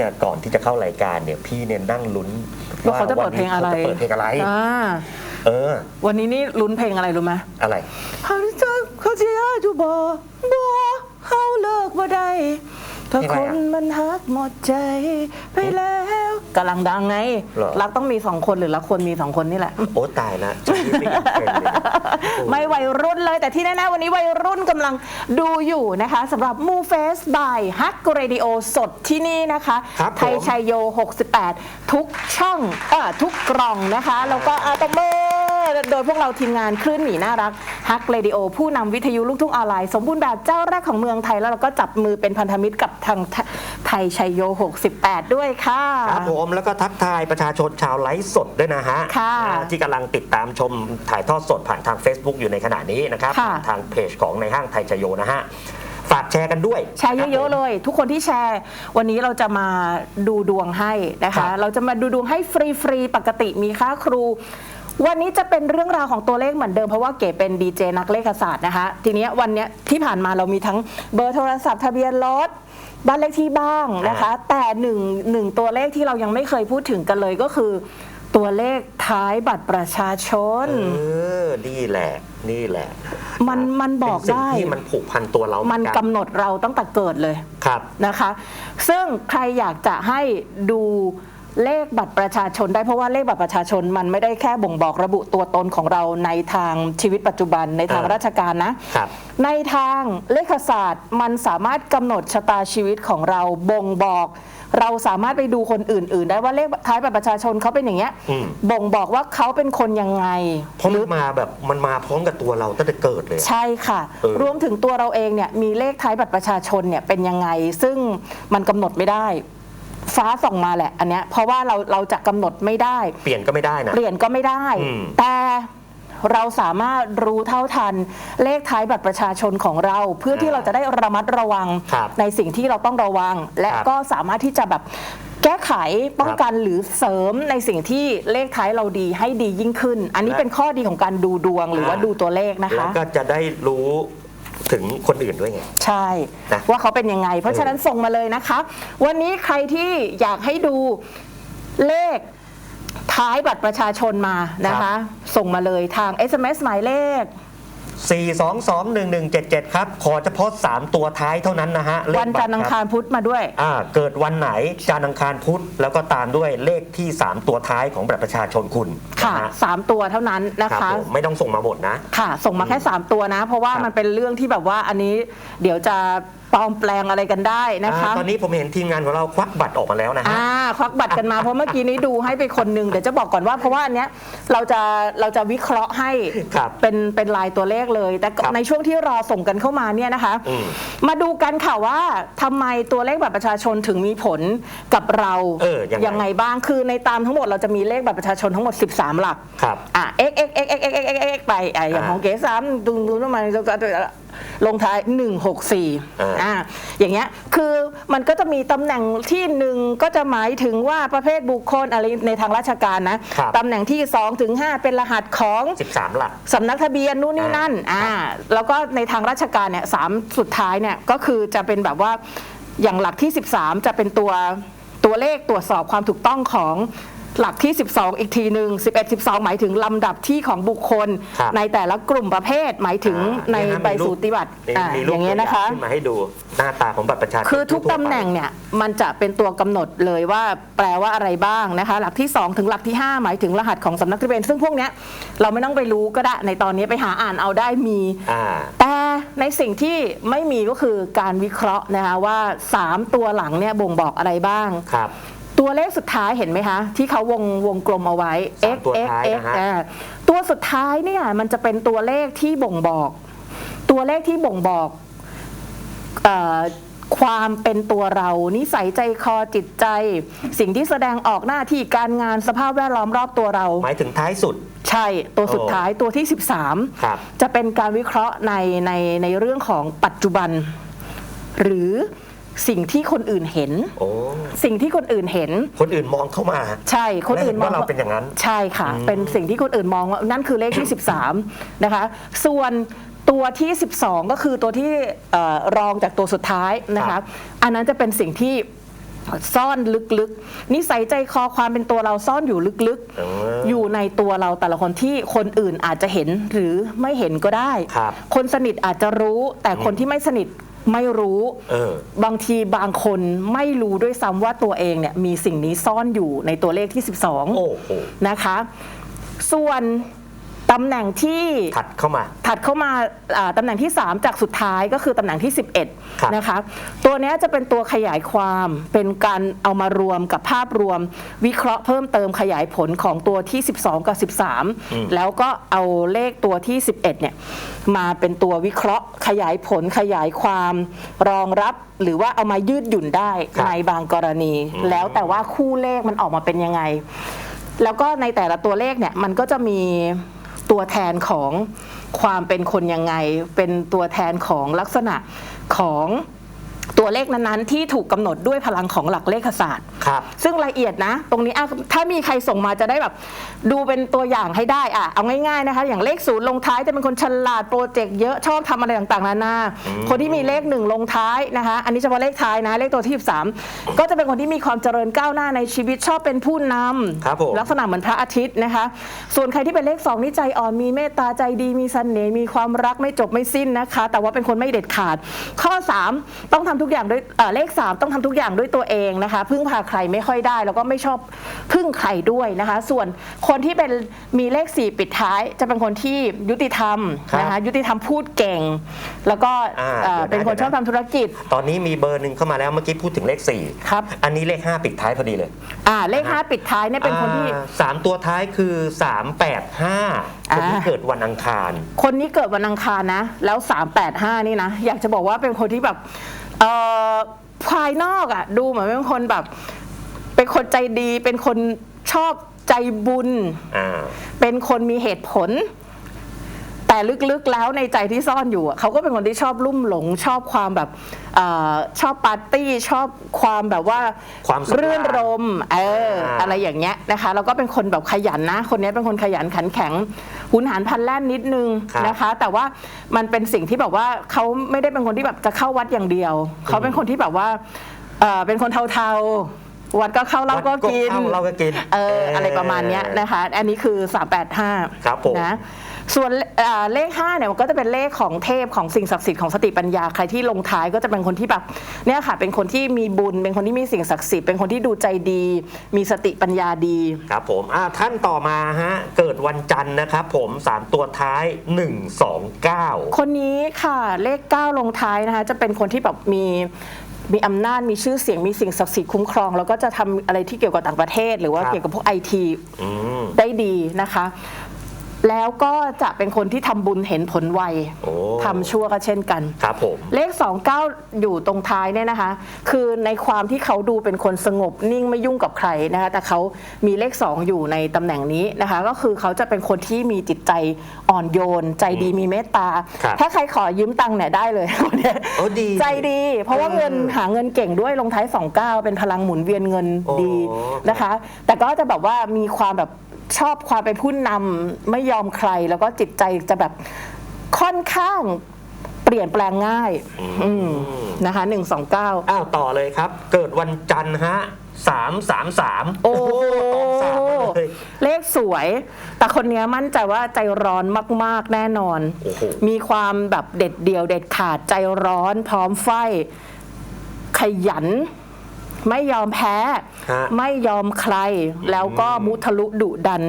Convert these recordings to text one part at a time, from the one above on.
ทุกครั้งเนี่ยก่อนที่จะเข้ารายการเนี่ยพี่เนี่ยนั่งลุ้นว่าเขาจะเปิดเพลงอะไรวันนี้เขาจะเปิดเพลงอะไรอ่าเออ วันนี้นี่ลุ้นเพลงอะไรรู้ไหมอะไรเขาจะเขาจะอยู่บ่บ่เฮาเลิกบ่ได้ ถ้าเพคลงอะไรนอะมันฮักหมดใจไปแล้วกำลังดังไงเหรอ รักต้องมีสองคนหรือรักควรมีสองคนนี่แหละ โอ้ตายละชีวิตไม่เห็นเป็นเลยนะโอ้ไม่วัยรุ่นเลยแต่ที่แน่ๆ วันนี้วัยรุ่นกำลังดูอยู่นะคะสำหรับ m o v e Face by Hack Radio สดที่นี่นะคะ ครับผม ไทยชัยโย 68 ทุกช่องเออทุกกล่องนะคะ แล้วก็อาตบมือ โดยพวกเราทีมงานคลื่นหนีน่ารัก Hack Radio ผู้นำวิทยุลูกทุ่งออนไลน์สมบูรณ์แบบเจ้าแรกของเมืองไทยแล้วเราก็จับมือเป็นพันธมิตรกับทางไทยชัยโย 68 ด้วยค่ะ ครับผมแล้วก็ทักทายประชาชนชาวไลฟ์สดด้วยนะฮะค่ะอ่าที่กำลังติดตามชมถ่ายทอดสดผ่านทาง Facebook อยู่ในขณะนี้นะครับค่ะผ่านทางเพจของในห้างไทยชโยนะฮะฝากแชร์กันด้วย แชร์เยอะๆเลย ทุกคนที่แชร์ วันนี้เราจะมาดูดวงให้นะครัคะบเราจะมาดูดวงให้ฟรีๆ ปกติมีค่าครู วันนี้จะเป็นเรื่องราวของตัวเลขเหมือนเดิมเพราะว่าเก๋เป็นดีเจนักเลขศาสตร์นะคะทีเนี้ยวันเนี้ยที่ผ่านมาเรามีทั้งเบอร์โทรศัพท์ทะเบียนรถบ้านเลขที่บ้างนะคะ แต่หนึ่งหนึ่งตัวเลขที่เรายังไม่เคยพูดถึงกันเลยก็คือ ตัวเลขท้ายบัตรประชาชน เออ นี่แหละ นี่แหละมันมันบอกเป็นสิ่งได้ที่มันผูกพันตัวเรามันเหกำกัหนดเราตั้งแต่เกิดเลยครับ นะคะ ซึ่งใครอยากจะให้ดู เลขบัตรประชาชนได้เพราะว่าเลขบัตรประชาชนมันไม่ได้แค่บ่งบอกระบุตัวตนของเราในทางชีวิตปัจจุบันในทางอ่าราชการนะ ครับ ในทางเลขศาสตร์มันสามารถกำหนดชะตาชีวิตของเราบ่งบอก เราสามารถไปดูคนอื่น ๆ ได้ว่าเลขท้ายบัตรประชาชนเขาเป็นอย่างเงี้ยอืม บ่งบอกว่าเขาเป็นคนยังไง เพราะมันมาแบบมันมาพร้อมกับตัวเราตั้งแต่เกิดเลย ใช่ค่ะ เออ รวมถึงตัวเราเองเนี่ยมีเลขท้ายบัตรประชาชนเนี่ยเป็นยังไง ซึ่งมันกำหนดไม่ได้ ฟ้าส่องมาแหละอันเนี้ยเพราะว่าเราเราจะกำหนดไม่ได้ เปลี่ยนก็ไม่ได้นะ เปลี่ยนก็ไม่ได้ อืม แต่เราสามารถรู้เท่าทันเลขท้ายบัตรประชาชนของเรา เพื่อที่เราจะได้ระมัดระวัง ครับในสิ่งที่เราต้องระวัง และครับก็สามารถที่จะแบบแก้ไขป้องกันหรือเสริมในสิ่งที่เลขท้ายเราดีให้ดียิ่งขึ้น อันนี้และ เป็นข้อดีของการดูดวงหรือว่าอ่าดูตัวเลขนะแล้วคะก็จะได้รู้ ถึงคนอื่นด้วยไง ใช่ นะว่าเขาเป็นยังไง เพราะฉะนั้นส่งมาเลยนะคะ วันนี้ใครที่อยากให้ดูเลขท้ายบัตรประชาชนมานะคะส่งมาเลยทาง SMS หมายเลข 4221177 ครับ ขอเฉพาะ 3 ตัวท้ายเท่านั้นนะฮะเลขวันจันทร์อังคารพุธมาด้วยอ่าเกิดวันไหนจันทร์อังคารพุธแล้วก็ตามด้วยเลขที่ 3 ตัวท้ายของบัตรประชาชนคุณค่ะนฮสามตัวเท่านั้นนะครัคะ บผมไม่ต้องส่งมาหมดนะ ค่ะ ส่งมาแค่ 3 ตัวนะ เพราะว่าครับมันเป็นเรื่องที่แบบว่าอันนี้เดี๋ยวจะ ปลอมแปลงอะไรกันได้นะคะ อ่าตอนนี้ผมเห็นทีมงานของเราควักบัตรออกมาแล้วนะฮะ อ่าควักบัตรกันมาเพราะเมื่อกี้นี้ดูให้ไปคนหนึ่งเดี๋ยวจะบอกก่อนว่าเพราะว่าอันเนี้ยเราจะเราจะวิเคราะห์ให้ครับเป็นเป็นลายตัวเลขเลย แต่ครับในช่วงที่รอส่งกันเข้ามาเนี่ยนะคะ อืมมาดูกันค่ะว่าทำไมตัวเลขบัตรประชาชนถึงมีผลกับเราเออยังไงยังไงบ้างคือในตามทั้งหมดเราจะมีเลขบัตรประชาชนทั้งหมด 13 หลัก ครับ อะ x x x x x x x x ไปอะอย่างอ่าของเก๋สามดุงดุงประมาณก็ ลงท้าย 164อ่าอ่าอย่างเงี้ยคือมันก็จะมีตำแหน่งที่หนึ่งก็จะหมายถึงว่าประเภทบุคคลอะไรในทางราชการนะครับตำแหน่งที่2ถึง5เป็นรหัสของ 13 หลักสำนักทะเบียนนู่นนี่นั่นอ่าแล้วก็ในทางราชการเนี่ยสามสุดท้ายเนี่ยก็คือจะเป็นแบบว่าอย่างหลักที่ 13 จะเป็นตัวตัวเลขตรวจสอบความถูกต้องของ หลักที่ 12 อีกทีหนึ่ง11 12 หมายถึงลำดับที่ของบุคคล ครับในแต่ละกลุ่มประเภทหมายถึงอ่าในเยะใบมีรูสูติบัตรนี่อ่ามีรูอปย่างเงี้ยนะคะ ตัวอขึ้นมาให้ดูหน้าตาของบัตรประชาชนคือทุกทั่วๆตำแหน่งไปเนี่ยมันจะเป็นตัวกำหนดเลยว่าแปลว่าอะไรบ้างนะคะ หลักที่ 2 ถึงหลักที่ 5 หมายถึงรหัสของสำนักทะเบียนซึ่งพวกเนี้ยเราไม่ต้องไปรู้ก็ได้ในตอนนี้ไปหาอ่านเอาได้มี อ่า แต่ในสิ่งที่ไม่มีก็คือการวิเคราะห์นะคะว่า 3 ตัวหลังเนี่ยบ่งบอกอะไรบ้าง ครับ ตัวเลขสุดท้ายเห็นไหมคะ ที่เขาวงวงกลมเอาไว้สามตัวท้ายนะฮะ อ่าตัวสุดท้ายเนี่ยมันจะเป็นตัวเลขที่บ่งบอก ตัวเลขที่บ่งบอกเอ่อความเป็นตัวเรา นิสัยใจคอจิตใจ สิ่งที่แสดงออกหน้าที่การงานสภาพแวดล้อมรอบตัวเรา หมายถึงท้ายสุด ใช่ตัวสุดโอ้ท้ายตัวที่ 13 ครับจะเป็นการวิเคราะห์ในในในเรื่องของปัจจุบัน หรือ สิ่งที่คนอื่นเห็น โอ้สิ่งที่คนอื่นเห็น คนอื่นมองเข้ามาใช่คนอื่นและเห็นว่าเราเป็นอย่างนั้น ใช่ค่ะ อืม เป็นสิ่งที่คนอื่นมองว่านั่นคือเลขที่ 13 นะคะ ส่วนตัวที่ 12 ก็คือตัวที่เอ่อรองจากตัวสุดท้ายนะคะ อันนั้นจะเป็นสิ่งที่ซ่อนลึกๆ นิสัยใจคอความเป็นตัวเราซ่อนอยู่ลึกเออๆอยู่ในตัวเราแต่ละคนที่คนอื่นอาจจะเห็นหรือไม่เห็นก็ได้ ครับ คนสนิทอาจจะรู้แต่คนที่ไม่สนิท ไม่รู้ เออบางทีบางคนไม่รู้ด้วยซ้ำว่าตัวเองเนี่ยมีสิ่งนี้ซ่อนอยู่ในตัวเลขที่12โอ้โห นะคะ ส่วน ตำแหน่งที่ถัดเข้ามา ถัดเข้ามาอ่าตำแหน่งที่ 3 จากสุดท้ายก็คือตำแหน่งที่ครับ11 นะคะ ตัวเนี้ยจะเป็นตัวขยายความเป็นการเอามารวมกับภาพรวม วิเคราะห์เพิ่มเติมขยายผลของตัวที่ 12 กับ 13 แล้วก็เอาเลขตัวที่ 11 เนี่ยมาเป็นตัววิเคราะห์ขยายผลขยายความรองรับหรือว่าเอามายืดหยุ่นได้ครับในบางกรณี แล้วแต่ว่าคู่เลขมันออกมาเป็นยังไง แล้วก็ในแต่ละตัวเลขเนี่ยมันก็จะมี ตัวแทนของความเป็นคนยังไง เป็นตัวแทนของลักษณะของ ตัวเลขนั้นๆ ที่ถูกกำหนดด้วยพลังของหลักเลขศาสตร์ ครับ ซึ่งละเอียดนะ ตรงนี้อะถ้ามีใครส่งมาจะได้แบบ ดูเป็นตัวอย่างให้ได้อะเอาง่ายๆนะคะ อย่างเลขศูนย์ลงท้ายจะเป็นคนฉลาดโปรเจกต์เยอะชอบทำอะไรต่างๆนานาคนที่มีเลขหนึ่งลงท้ายนะคะ อันนี้เฉพาะเลขท้ายนะ เลขตัวที่13ก็จะเป็นคนที่มีความเจริญก้าวหน้าในชีวิตชอบเป็นผู้นำครับผม ลักษณะเหมือนพระอาทิตย์นะคะ ส่วนใครที่เป็นเลขสองนี่ใจอ่อนมีเมตตาใจดีมีเสน่ห์มีความรักไม่จบไม่สิ้นนะคะ แต่ว่าเป็นคนไม่เด็ดขาด ข้อ 3 ต้องทำทุกอย่างด้วยเอ่อเลข 3 ต้องทำทุกอย่างด้วยตัวเองนะคะ พึ่งพาใครไม่ค่อยได้ แล้วก็ไม่ชอบพึ่งใครด้วยนะคะ ส่วนคนที่เป็นมีเลข 4 ปิดท้าย จะเป็นคนที่ยุติธรรมนะคะยุติธรรมพูดเก่ง แล้วก็อ่าเอ่อเดี๋ยวนะเป็นคนชอบทำธุรกิจ ตอนนี้มีเบอร์หนึ่งเข้ามาแล้วเมื่อกี้พูดถึงเลข4ครับอันนี้เลข 5 ปิดท้ายพอดีเลยอ่าเลข 5 ปิดท้ายเนี่ยเป็นคนที่อ่าสามตัวท้ายคือ 385คนที่อ่าเกิดวันอังคาร คนนี้เกิดวันอังคารนะ แล้ว 385 นี่นะ อยากจะบอกว่าเป็นคนที่แบบ เอ่อภายนอกอะ่ะดูเหมือนเป็นคนแบบ เป็นคนใจดี เป็นคนชอบใจบุญ อ่า เป็นคนมีเหตุผล แต่ลึกๆแล้วในใจที่ซ่อนอยู่อะเขาก็เป็นคนที่ชอบลุ่มหลง ชอบความแบบเออชอบปาร์ตี้ชอบความแบบว่าความสำราญรื่นรมเอออ่าอะไรอย่างเงี้ยนะคะแล้วก็เป็นคนแบบขยันนะ คนนี้เป็นคนขยันขันแข็ง หุนหารพลันแล่นนิดนึงครับนะคะ แต่ว่ามันเป็นสิ่งที่แบบว่าเขาไม่ได้เป็นคนที่แบบจะเข้าวัดอย่างเดียว เขาเป็นคนที่แบบว่าเออเป็นคนเทาๆ วัดก็เข้าเหล้าก็กินวัดเข้าเราก็กินเอออะไรประมาณเนี้ยนะคะ อันนี้คือ 385ครับผม นะ ส่วนเอ่อเลข5เนี่ยมันก็จะเป็นเลขของเทพของสิ่งศักดิ์สิทธิ์ของสติปัญญาใครที่ลงท้ายก็จะเป็นคนที่แบบเนี่ยค่ะเป็นคนที่มีบุญ เป็นคนที่มีสิ่งศักดิ์สิทธิ์เป็นคนที่ดูใจดี มีสติปัญญาดี ครับผมอ่าท่านต่อมาฮะเกิดวันจันทร์นะครับผม3ตัวท้าย 129 คนนี้ค่ะเลข 9 ลงท้ายนะคะจะเป็นคนที่แบบมีมีอำนาจมีชื่อเสียงมีสิ่งศักดิ์สิทธิ์คุ้มครอง แล้วก็จะทำอะไรที่เกี่ยวกับต่างประเทศ หรือว่าครับ เกี่ยวกับพวกไอทีอืมได้ดีนะคะ แล้วก็จะเป็นคนที่ทำบุญเห็นผลไวโอ้ทำชั่วก็เช่นกัน ครับผม เลข 29 อยู่ตรงท้ายเนี่ยนะคะ คือในความที่เขาดูเป็นคนสงบนิ่งไม่ยุ่งกับใครนะคะแต่เขามีเลข 2 อยู่ในตำแหน่งนี้นะคะ ก็คือเขาจะเป็นคนที่มีจิตใจอ่อนโยน ใจดีมีเมตตา ครับถ้าใครขอยืมตังค์เนี่ยได้เลยคนเนี้ยโอ้ดีใจดี เพราะว่าเออเงินหาเงินเก่งด้วยลงท้าย 29 เป็นพลังหมุนเวียนเงินโอ้ดีนะคะ แต่ก็จะแบบว่ามีความแบบ ชอบความเป็นผู้นำไม่ยอมใคร แล้วก็จิตใจจะแบบค่อนข้างเปลี่ยนแปลงง่าย อืมนะคะหนึ่งสองเก้าอ้าวต่อเลยครับ เกิดวันจันทร์ฮะ333โอ้ตองสามมาเลยเลขสวย แต่คนเนี้ยมั่นใจว่าใจร้อนมาก ๆ แน่นอนโอ้โหมีความแบบเด็ดเดี่ยวเด็ดขาดใจร้อนพร้อมไฟ ขยัน ไม่ยอมแพ้ ฮะ ไม่ยอมใคร แล้วก็มุทะลุดุดัน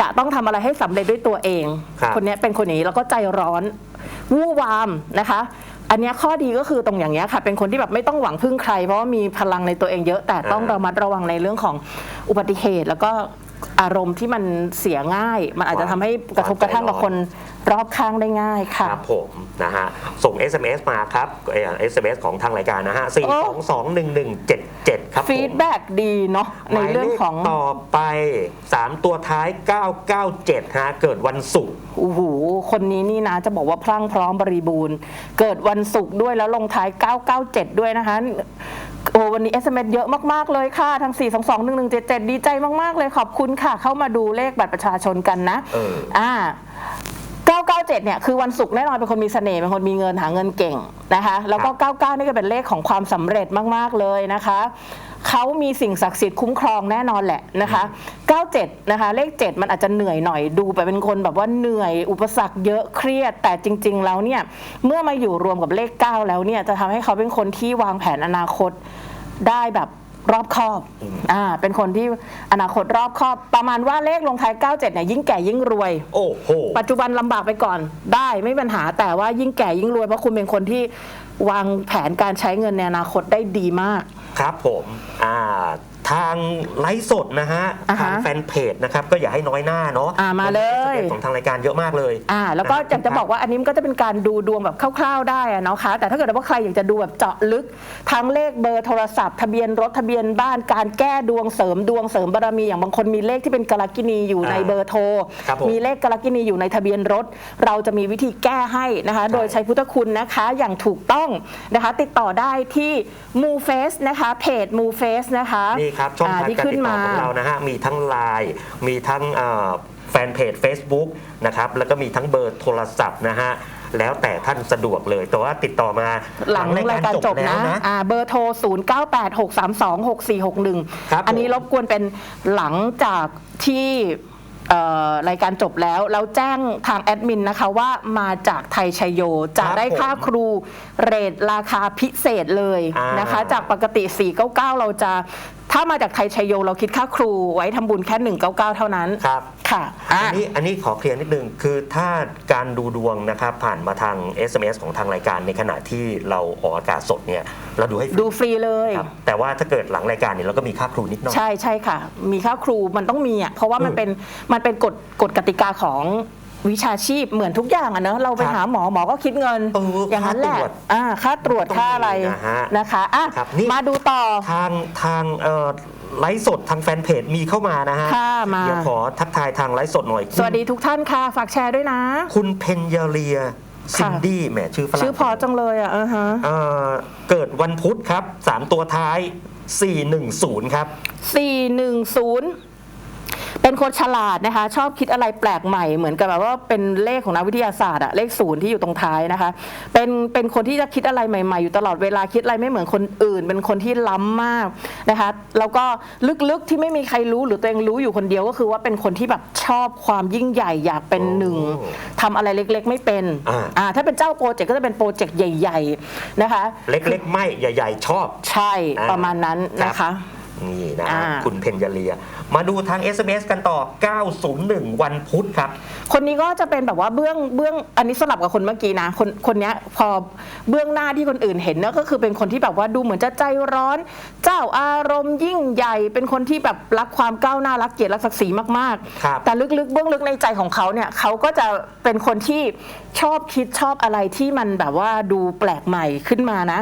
จะต้องทำอะไรให้สำเร็จด้วยตัวเอง ครับ คนเนี้ยเป็นคนอย่างนี้แล้วก็ใจร้อนวู่วามนะคะ อันเนี้ยข้อดีก็คือตรงอย่างเงี้ยค่ะ เป็นคนที่แบบไม่ต้องหวังพึ่งใคร เพราะว่ามีพลังในตัวเองเยอะแต่ต้องระมัดระวังในเรื่องของอุบัติเหตุ แล้วก็ อารมณ์ที่มันเสียง่าย มันอาจจะทำให้กระทบกระทั่งกับคนรอบข้างได้ง่ายคค่ะรับผมนะฮะส่ง SMS มาครับเอ่อ SMS ของทางรายการนะฮะ 4 2 2 1 1 7 7 ครับผมฟีดแบ็กดีเนาะในเรื่องของ หมายลขต่อไป 3 ตัวท้าย 997 ฮะ เกิดวันศุกร์ โอ้โห คนนี้นี่นะจะบอกว่าพรั่งพร้อมบริบูรณ์ เกิดวันศุกร์ด้วยแล้วลงท้าย 997 ด้วยนะคะ โอ้วันนี้ SMS เยอะมาก ๆ เลยค่ะทั้ง4 2 2 1 1 7 7 ดีใจมาก ๆ เลยขอบคุณค่ะ เข้ามาดูเลขบัตรประชาชนกันนะเออ อ่า 997 เนี่ยคือวันศุกร์แน่นอนเป็นคนมีเสน่ห์เป็นคนมีเงินหาเงินเก่งนะคะ แล้วก็ 99 นี่ก็เป็นเลขของความสำเร็จมาก ๆ เลยนะคะ เขามีสิ่งศักดิ์สิทธิ์คุ้มครองแน่นอนแหละนะคะ97นะคะเลข 7 มันอาจจะเหนื่อยหน่อยดูไปเป็นคนแบบว่าเหนื่อยอุปสรรคเยอะเครียด แต่จริง ๆ แล้วเนี่ยเมื่อมาอยู่รวมกับเลข 9 แล้วเนี่ยจะทำให้เขาเป็นคนที่วางแผนอนาคตได้แบบ รอบคอบอ่าเป็นคนที่อนาคตรอบคอบ ประมาณว่าเลขลงท้าย 97เนี่ยยิ่งแก่ยิ่งรวย โอ้โห ปัจจุบันลำบากไปก่อนได้ไม่มีปัญหาแต่ว่ายิ่งแก่ยิ่งรวยเพราะคุณเป็นคนที่วางแผนการใช้เงินในอนาคตได้ดีมาก ครับผม อ่า ทางไลฟ์สดนะฮะ อ่าฮะทางแฟนเพจนะครับ ก็อย่าให้น้อยหน้าเนาะอ่ามาเลยวันนี้ SMS ของทางรายการเยอะมากเลย อ่าแล้วก็อยากจะบอกว่าอันนี้มันก็จะเป็นการดูดวงแบบคร่าวๆได้อะเนาะคะแต่ถ้าเกิดว่าใครอยากจะดูแบบเจาะลึก ทั้งเลขเบอร์โทรศัพท์ ทะเบียนรถทะเบียนบ้านการแก้ดวงเสริมดวงเสริมบารมีอย่างบางคนมีเลขที่เป็นกาลกินีอยู่ในอ่าเบอร์โทรครับผมมีเลขกาลกินีอยู่ในทะเบียนรถ เราจะมีวิธีแก้ให้นะคะ โดยใช้พุทธคุณนะคะอย่างถูกต้องนะคะ ติดต่อได้ที่มูเฟสนะคะเพจมูเฟสนะคะ นี่ครับ ช่องทางที่การขึ้นติดต่อมาของเรานะฮะมีทั้งไลน์มีทั้งเอ่อแฟนเพจ Facebook นะครับแล้วก็มีทั้งเบอร์โทรศัพท์นะฮะแล้วแต่ท่านสะดวกเลย แต่ว่าติดต่อมาหลังรายการจบแล้วนะนะอ่าเบอร์โทร 0986326461ครับอันนี้ผมรบกวนเป็นหลังจากที่เอ่อรายการจบแล้วแล้วแจ้งทางแอดมินนะคะว่ามาจากไทยชัยโย จะได้ค่าครูเรทราคาพิเศษเลยนะคะ จากปกติ 499 เราจะ ถ้ามาจากไทยชัยโยเราคิดค่าครูไว้ทำบุญแค่ 199 เท่านั้นครับ ค่ะ อะ อันนี้อันนี้ขอเคลียร์นิดนึง คือถ้าการดูดวงนะครับผ่านมาทาง SMS ของทางรายการในขณะที่เราออกอากาศสดเนี่ยเราดูให้ฟรีดูฟรีเลย ครับแต่ว่าถ้าเกิดหลังรายการเนี่ยเราก็มีค่าครูนิดหน่อย ใช่ใช่ค่ะ มีค่าครูมันต้องมีอะเพราะว่ามันอืมเป็นมันเป็นกฎกฎกติกาของ วิชาชีพเหมือนทุกอย่างอะเนอะเราไปครับหาหมอหมอก็คิดเงินเอออย่างนั้นแหละค่าตรวจอ่าค่าตรวจต้องค่าอะไรมีนะฮะนะคะอะครับนี่ มาดูต่อ ทางทางเอ่อไลฟ์สดทางแฟนเพจมีเข้ามานะฮะค่ะมา เดี๋ยวขอทักทายทางไลฟ์สดหน่อยสวัสดีทุกท่านค่ะ ฝากแชร์ด้วยนะ คุณเพนยาเลียซินดี้แหมชื่อฝรั่ง ชื่อพอจังเลยอะอ่าฮะเอ่อเกิดวันพุธครับ 3 ตัวท้าย 410 ครับ สี่หนึ่งศูนย์ เป็นคนฉลาดนะคะ ชอบคิดอะไรแปลกใหม่เหมือนกับแบบว่าเป็นเลขของนักวิทยาศาสตร์อะเลขศูนย์ที่อยู่ตรงท้ายนะคะ เป็นเป็นคนที่จะคิดอะไรใหม่ๆ อยู่ตลอดเวลาคิดอะไรไม่เหมือนคนอื่น เป็นคนที่ล้ำมากนะคะ แล้วก็ลึกๆที่ไม่มีใครรู้หรือตัวเองรู้อยู่คนเดียวก็คือว่าเป็นคนที่แบบชอบความยิ่งใหญ่อยากเป็นหนึ่งโอ้ทำอะไรเล็กๆ ไม่เป็นอ่าอ่าถ้าเป็นเจ้าโปรเจกต์ก็จะเป็นโปรเจกต์ใหญ่ ๆนะคะ เล็กๆ ไม่ใหญ่ ๆ ชอบ ใช่อ่าประมาณนั้นนะครัคะบนี่นะอ่าคุณเพนยาเลีย มาดูทาง SMS กันต่อ 901 วันพุธครับ คนนี้ก็จะเป็นแบบว่าเบื้องเบื้องอันนี้สลับกับคนเมื่อกี้นะคนคนเนี้ยพอเบื้องหน้าที่คนอื่นเห็นเนี่ยก็คือเป็นคนที่แบบว่าดูเหมือนจะใจร้อน เจ้าอารมณ์ยิ่งใหญ่ เป็นคนที่แบบรักความก้าวหน้ารักเกียรติรักศักดิ์ศรีมากครับๆแต่ลึกๆ เบื้องลึกในใจของเขาเนี่ยเขาก็จะเป็นคนที่ชอบคิดชอบอะไรที่มันแบบว่าดูแปลกใหม่ขึ้นมานะ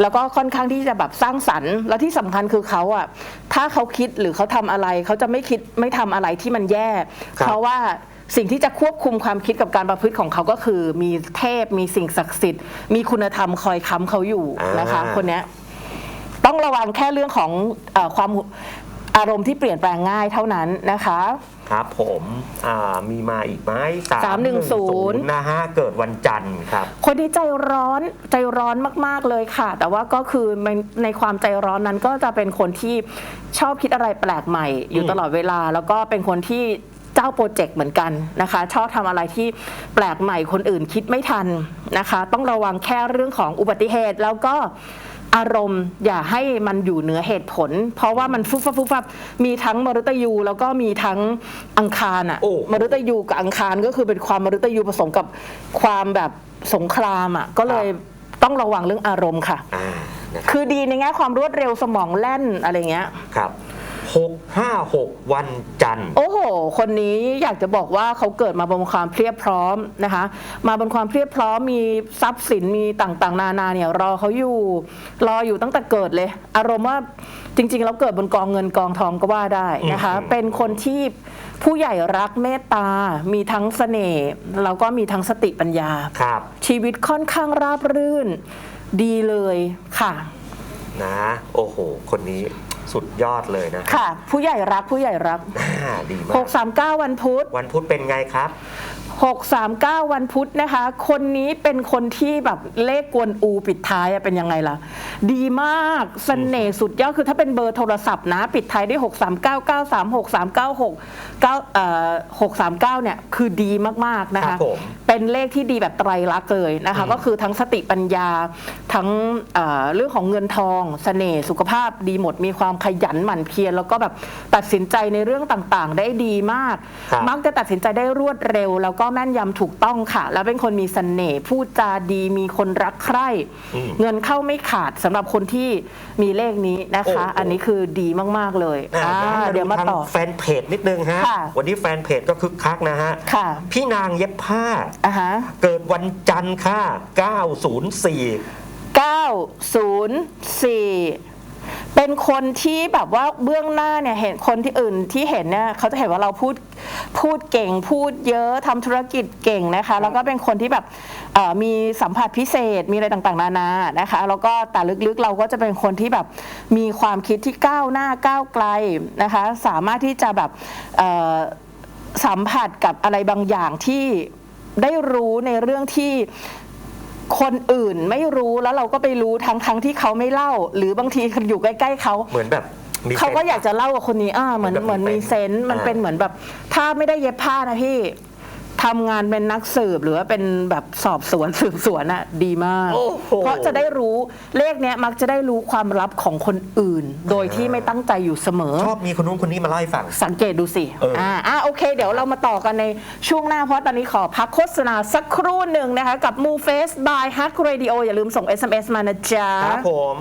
แล้วก็ค่อนข้างที่จะแบบสร้างสรรค์ แล้วที่สำคัญคือเขาอะถ้าเขาคิดหรือเขาทำอะไรเขาจะไม่คิดไม่ทำอะไรที่มันแย่ ครับเพราะว่าสิ่งที่จะควบคุมความคิดกับการประพฤติของเขาก็คือ มีเทพมีสิ่งศักดิ์สิทธิ์ มีคุณธรรมคอยค้ำเขาอยู่นะคะ อ่า คนเนี้ยต้องระวังแค่เรื่องของเออความอารมณ์ที่เปลี่ยนแปลงง่ายเท่านั้นนะคะ ครับผมอ่ามีมาอีกไหม310นะฮะเกิดวันจันทร์ครับ คนที่ใจร้อนใจร้อนมาก ๆ เลยค่ะ แต่ว่าก็คือในในความใจร้อนนั้นก็จะเป็นคนที่ชอบคิดอะไรแปลกใหม่ อยู่อืมตลอดเวลา แล้วก็เป็นคนที่เจ้าโปรเจกต์เหมือนกันนะคะ ชอบทำอะไรที่แปลกใหม่คนอื่นคิดไม่ทันนะคะ ต้องระวังแค่เรื่องของอุบัติเหตุแล้วก็ อารมณ์ อย่าให้มันอยู่เหนือเหตุผล เพราะว่ามันฟุบฟับฟุบฟับมีทั้งมฤตยู แล้วก็มีทั้งอังคารอะโอ้มฤตยูกับอังคารก็คือเป็นความมฤตยูผสมกับความแบบสงครามอะก็เลยต้องระวังเรื่องอารมณ์ค่ะ อ่านะครับคือดีในแง่ความรวดเร็วสมองแล่นอะไรเงี้ย ครับ 656 วันจันทร์ โอ้โห คนนี้อยากจะบอกว่าเขาเกิดมาบนความเพรียบพร้อมนะคะ มาบนความเพรียบพร้อมมีทรัพย์สินมีต่างๆ นานาเนี่ยรอเขาอยู่รออยู่ตั้งแต่เกิดเลย อารมณ์ว่าจริงๆแล้วเกิดบนกองเงินกองทองก็ว่าได้นะคะ อืม เป็นคนที่ผู้ใหญ่รักเมตตา มีทั้งเสน่ห์แล้วก็มีทั้งสติปัญญา ครับชีวิตค่อนข้างราบรื่น ดีเลยค่ะ นะ โอ้โห คนนี้ สุดยอดเลยนะค่ะ ผู้ใหญ่รักผู้ใหญ่รัก อ่าดีมาก639 วันพุธวันพุธเป็นไงครับ 639 วันพุธนะคะ คนนี้เป็นคนที่แบบเลขกวนอูปิดท้ายอะเป็นยังไงล่ะ ดีมากสเสน่ห์สุดยอดคือถ้าเป็นเบอร์โทรศัพท์นะ ปิดท้ายด้วย 639 936 396 9เอ่อ639 เนี่ย คือดีมาก ๆ นะครัคะบผม เป็นเลขที่ดีแบบไตรลักษณ์เลยนะคะ ก็คือทั้งสติปัญญาทั้งเอ่อเรื่องของเงินทองสเสน่ห์สุขภาพดีหมดมีความขยันหมั่นเพียรแล้วก็แบบตัดสินใจในเรื่องต่างๆ ได้ดีมาก ครับ มักจะตัดสินใจได้รวดเร็ว แล้วก็แม่นยำถูกต้องค่ะ แล้วเป็นคนมีเสน่ห์พูดจาดีมีคนรักใคร่ อืม เงินเข้าไม่ขาดสำหรับคนที่มีเลขนี้นะคะ โอ้โห อันนี้คือดีมาก ๆ เลยอะอ่าเดี๋เดี๋ยยววมามาดูต่อทางแฟนเพจนิดนึงฮะ ค่ะ วันนี้แฟนเพจก็คึกคักนะฮะ ค่ะพี่นางเย็บผ้า อะฮะเกิดวันจันทร์ค่ะ 904 904 เป็นคนที่แบบว่าเบื้องหน้าเนี่ยเห็นคนที่อื่นที่เห็นเนี่ยเขาจะเห็นว่าเราพูด พูดเก่งพูดเยอะทำธุรกิจเก่งนะคะ แล้วก็เป็นคนที่แบบเอ่อมีสัมผัสพิเศษมีอะไรต่างๆ นานานะคะ แล้วก็แต่ลึกๆเราก็จะเป็นคนที่แบบมีความคิดที่ก้าวหน้าก้าวไกลนะคะ สามารถที่จะแบบเอ่อสัมผัสกับอะไรบางอย่างที่ได้รู้ในเรื่องที่คนอื่นไม่รู้แล้วเราก็ไปรู้ทั้งทั้งที่เขาไม่เล่า หรือบางทีอยู่ใกล้ ๆเขาเหมือนแบบ มีเขาก็ซนส์อยากจะเล่ากับคนนี้อ่าเหมือนเหเหมืมืออนนแบบมีเซนส์มันอ่าเป็นเหมือนแบบ ถ้าไม่ได้เย็บผ้านะพี่ทำงานเป็นนักสืบหรือว่าเป็นแบบสอบสวนสืบสวนอะดีมาก โอ้โห เพราะจะได้รู้เลขเนี้ยมักจะได้รู้ความลับของคนอื่น โดยที่ไม่ตั้งใจอยู่เสมอ ชอบมีคนนู้นคนนี้มาเล่าให้ฟัง สังเกตดูสิ เอออ่ อ่าอ่าโอเค เดี๋ยวเรามาต่อกันในช่วงหน้า เพราะตอนนี้ขอพักโฆษณาสักครู่หนึ่งนะคะ กับ Move Face by Hack Radio อย่าลืมส่ง SMS มานะจ๊ะ ครับผม